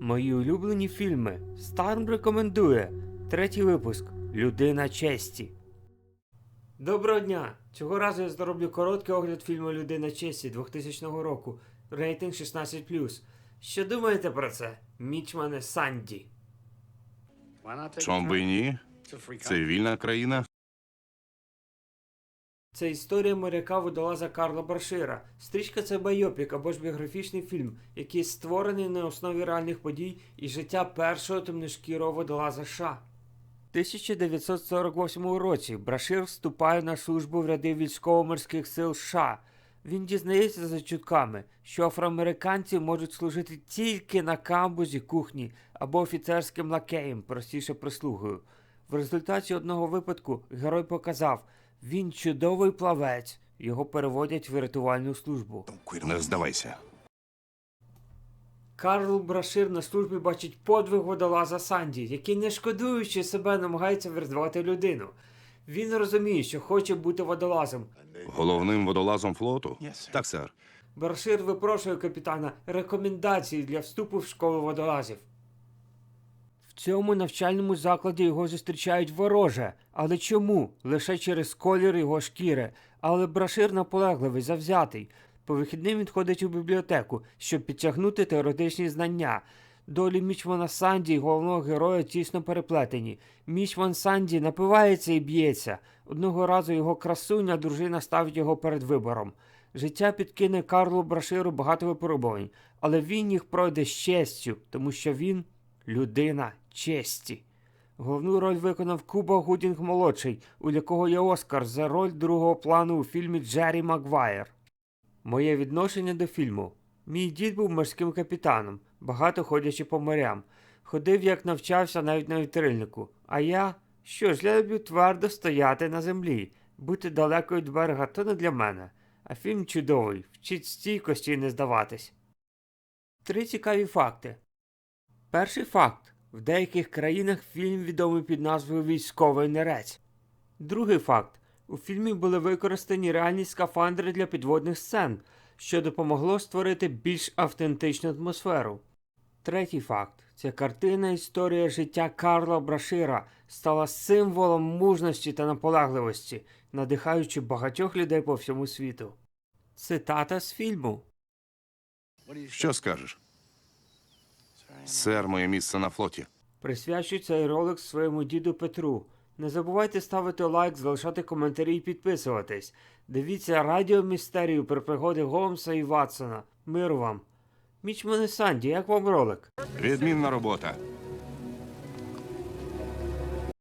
Мої улюблені фільми. Старм рекомендує. Третій випуск. Людина честі. Доброго дня! Цього разу я зроблю короткий огляд фільму Людина честі 2000 року. Рейтинг 16. Що думаєте про це? Мічмане Санді. Чом би ні? Це вільна країна. Це історія моряка водолаза Карла Баршира. Стрічка це байопік або ж біографічний фільм, який створений на основі реальних подій і життя першого темношкірого водолаза США. У 1948 році Брашир вступає на службу в ряди військово-морських сил США. Він дізнається за чутками, що афроамериканці можуть служити тільки на камбузі кухні або офіцерським лакеєм, простіше прислугою. В результаті одного випадку герой показав, він чудовий плавець, його переводять в рятувальну службу. Не здавайся. Карл Брашир на службі бачить подвиг водолаза Санді, який, не шкодуючи себе, намагається врятувати людину. Він розуміє, що хоче бути водолазом. Головним водолазом флоту? Так, сер. Брашир випрошує капітана рекомендації для вступу в школу водолазів. В цьому навчальному закладі його зустрічають вороже. Але чому? Лише через колір його шкіри. Але Брашир наполегливий, завзятий. По вихідним він ходить у бібліотеку, щоб підтягнути теоретичні знання. Долі Мічмана Санді і головного героя тісно переплетені. Мічман Санді напивається і б'ється. Одного разу його красуня дружина ставить його перед вибором. Життя підкине Карлу Браширу багато випробувань, але він їх пройде з честю, тому що він людина честі. Головну роль виконав Куба Гудінг молодший, у якого є Оскар за роль другого плану у фільмі Джері Магуайр. Моє відношення до фільму. Мій дід був морським капітаном, багато ходячи по морям. Ходив, як навчався навіть на вітрильнику. А я? Що ж, я люблю твердо стояти на землі, бути далеко від берега то не для мене. А фільм чудовий, вчить стійкості і не здаватись. Три цікаві факти. Перший факт. В деяких країнах фільм відомий під назвою Військовий нерець. Другий факт. У фільмі були використані реальні скафандри для підводних сцен, що допомогло створити більш автентичну атмосферу. Третій факт. Ця картина історія життя Карла Брашира стала символом мужності та наполегливості, надихаючи багатьох людей по всьому світу. Цитата з фільму. Що скажеш? Сер, моє місце на флоті. Присвячую цей ролик своєму діду Петру. Не забувайте ставити лайк, залишати коментарі і підписуватись. Дивіться радіо Містерію про пригоди Голмса і Ватсона. Миру вам. Мічмане Санді, як вам ролик? Відмінна робота.